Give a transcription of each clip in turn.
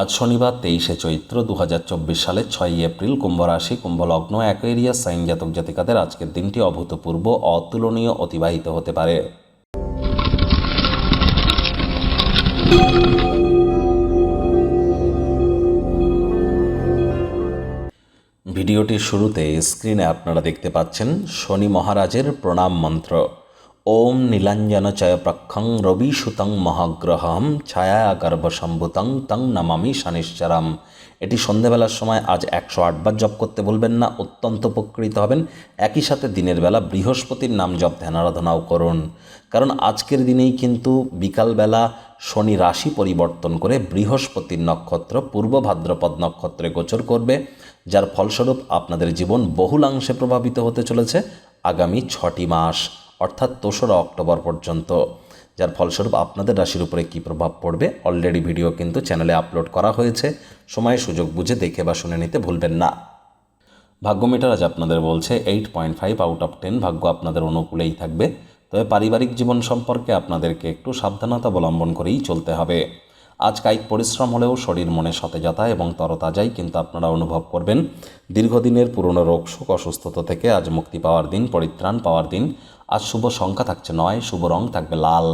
আজ শনিবার তেইশে চৈত্র দু সালের ছয়ই এপ্রিল কুম্ভ রাশি কুম্ভ লগ্ন অ্যাকোয়েরিয়াস সাইন জাতক জাতিকাদের আজকের দিনটি অভূতপূর্ব, অতুলনীয়, অতিবাহিত হতে পারে। ভিডিওটির শুরুতে স্ক্রিনে আপনারা দেখতে পাচ্ছেন শনি মহারাজের প্রণাম মন্ত্র। ওম নীলাঞ্জন চয় প্রক্ষং রবি সুতং মহাগ্রহম ছায়া গর্ভসম্ভুতং তং নমামি শনিশ্চরম এটি সন্ধেবেলার সময় আজ একশো আটবার জপ করতে বলবেন না, অত্যন্ত উপকৃত হবেন। একই সাথে দিনের বেলা বৃহস্পতির নাম জপ ধ্যানারাধনাও করুন। কারণ আজকের দিনেই কিন্তু বিকালবেলা শনি রাশি পরিবর্তন করে বৃহস্পতির নক্ষত্র, পূর্ব ভাদ্রপদ নক্ষত্রে গোচর করবে, যার ফলস্বরূপ আপনাদের জীবন বহুলাংশে প্রভাবিত হতে চলেছে আগামী ছটি মাস। অর্থাৎ দোসরা অক্টোবর পর্যন্ত। যার ফলস্বরূপ আপনাদের রাশির উপরে কী প্রভাব পড়বে অলরেডি ভিডিও কিন্তু চ্যানেলে আপলোড করা হয়েছে। সময়, সুযোগ বুঝে দেখে বা শুনে নিতে ভুলবেন না। ভাগ্যমিটার আজ আপনাদের বলছে eight point five out of ten ভাগ্য আপনাদের অনুকূলেই থাকবে। তবে পারিবারিক জীবন সম্পর্কে আপনাদেরকে একটু সাবধানতা অবলম্বন করেই চলতে হবে। আজ কায়িক পরিশ্রম হলেও শরীর মনে সতেজতা এবং তরতাজাই কিন্তু আপনারা অনুভব করবেন। দীর্ঘদিনের পুরনো রোগ শোক অসুস্থতা থেকে আজ মুক্তি পাওয়ার দিন, পরিত্রাণ পাওয়ার দিন। আজ শুভ সংখ্যা থাকছে নয়, শুভ রং থাকবে লাল।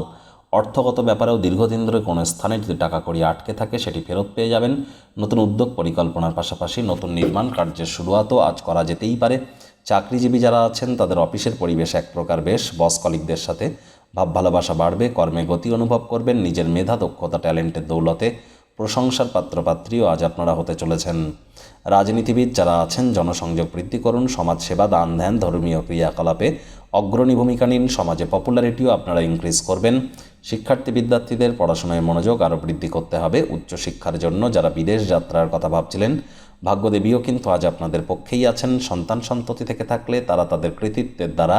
অর্থগত ব্যাপারেও দীর্ঘদিন ধরে কোনো স্থানে যদি টাকা কড়ি আটকে থাকে, সেটি ফেরত পেয়ে যাবেন। নতুন উদ্যোগ পরিকল্পনার পাশাপাশি নতুন নির্মাণ কার্যের শুরুয়াতও আজ করা যেতেই পারে। চাকরিজীবী যারা আছেন, তাদের অফিসের পরিবেশ এক প্রকার বেশ। বস কলিকদের সাথে ভাব ভালোবাসা বাড়বে, কর্মে গতি অনুভব করবেন, নিজের মেধা, দক্ষতা, ট্যালেন্টের দৌলতে প্রশংসার পাত্রপাত্রীও আজ আপনারা হতে চলেছেন। রাজনীতিবিদ যারা আছেন, জনসংযোগ বৃদ্ধি করুন সমাজসেবা দান, ধ্যান, ধর্মীয় ক্রিয়াকলাপে অগ্রণী ভূমিকা নিন, সমাজে পপুলারিটিও আপনারা ইনক্রিজ করবেন। শিক্ষার্থী বিদ্যার্থীদের পড়াশোনায় মনোযোগ আরও বৃদ্ধি করতে হবে, উচ্চশিক্ষার জন্য যারা বিদেশ যাত্রার কথা ভাবছিলেন, ভাগ্যদেবীও কিন্তু আজ আপনাদের পক্ষেই আছেন। সন্তান সন্ততি থেকে থাকলে তারা তাদের কৃতিত্বের দ্বারা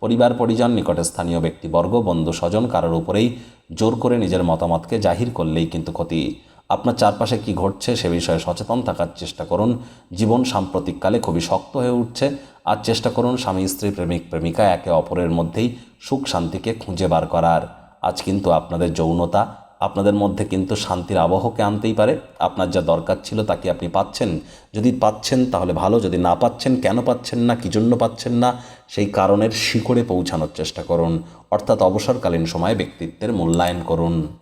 পরিবার পরিজন নিকটে স্থানীয় ব্যক্তিবর্গ, বন্ধু, স্বজন কারোর উপরেই জোর করে নিজের মতামতকে জাহির করলেই কিন্তু ক্ষতি। আপনার চারপাশে কি ঘটছে সে বিষয়ে সচেতন থাকার চেষ্টা করুন। জীবন সাম্প্রতিককালে খুবই শক্ত হয়ে উঠছে। আর চেষ্টা করুন স্বামী, স্ত্রী, প্রেমিক, প্রেমিকা একে অপরের মধ্যেই সুখ শান্তিকে খুঁজে বার করার। আজ কিন্তু আপনাদের যৌনতা আপনাদের মধ্যে কিন্তু শান্তির আবহকে আনতেই পারে। আপনার যা দরকার ছিল তাকে আপনি পাচ্ছেন? যদি পাচ্ছেন, তাহলে ভালো। যদি না পাচ্ছেন, কেন পাচ্ছেন না? কী জন্য পাচ্ছেন না? সেই কারণের শিকড়ে পৌঁছানোর চেষ্টা করুন। অর্থাৎ অবসরকালীন সময়ে ব্যক্তিত্বের মূল্যায়ন করুন।